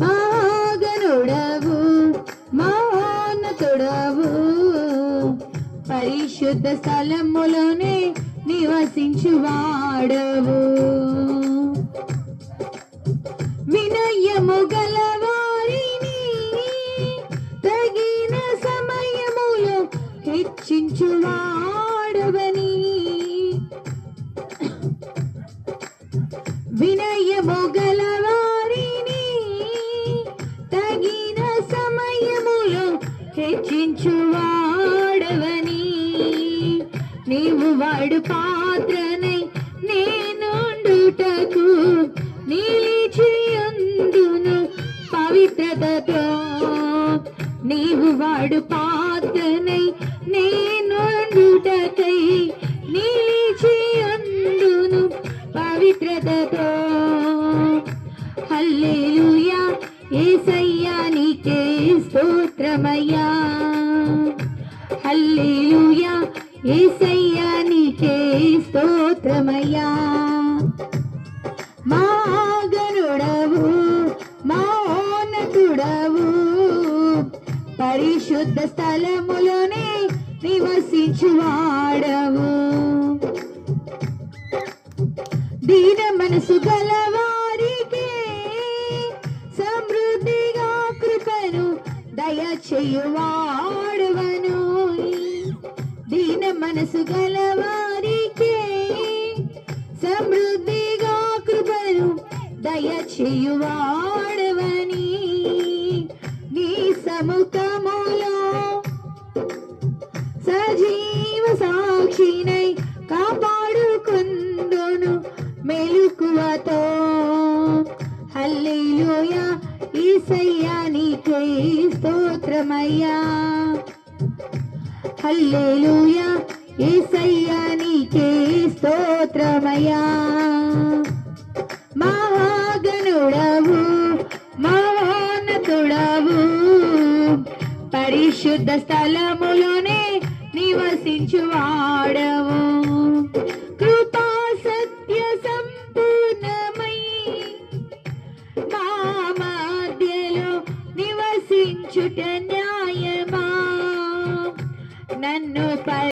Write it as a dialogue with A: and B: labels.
A: మహాగనుడవు మహోన్నతుడవు పరిశుద్ధ స్థలములోనే నివసించువాడవు. వినయము గలవారిని తగిన సమయములో హెచ్చించువాడవని. వినయము హెచ్చించువాడవని నీవు వాడు పాత్రనై నేనుండుటకు నీలిచియందును పవిత్రతతో. నీవు వాడు పాత్రనై నేనుండుటకై నీలిచియందును పవిత్రతతో. హల్లెలూయా ఏసై స్తోత్రమయ్యా. హల్లెలూయా. యేసయ్యా నీకే స్తోత్రమయ్యా. మాగనుడవు మౌనతుడవు పరిశుద్ధ స్థలములోనే నివసించువాడవు. దయచేయువాడవను దీన మనసు గలవారికే సమృద్ధిగా కృపను దయచేయువాడవని నీ సముఖములో సజీవ సాక్షినై కాపాడుకుందును. మెలుకువతో హల్లెలూయా. ఈసయ్యా నీకే స్తోత్రమయ్యా. హల్లెలూయా ఈసయ్యా నీకే స్తోత్రమయ్యా. మహాగణుడవు మహోన్నతుడవు పరిశుద్ధ స్థలములోనే నివసించువాడవు. రక్షించుట న్యాయమా? నన్ను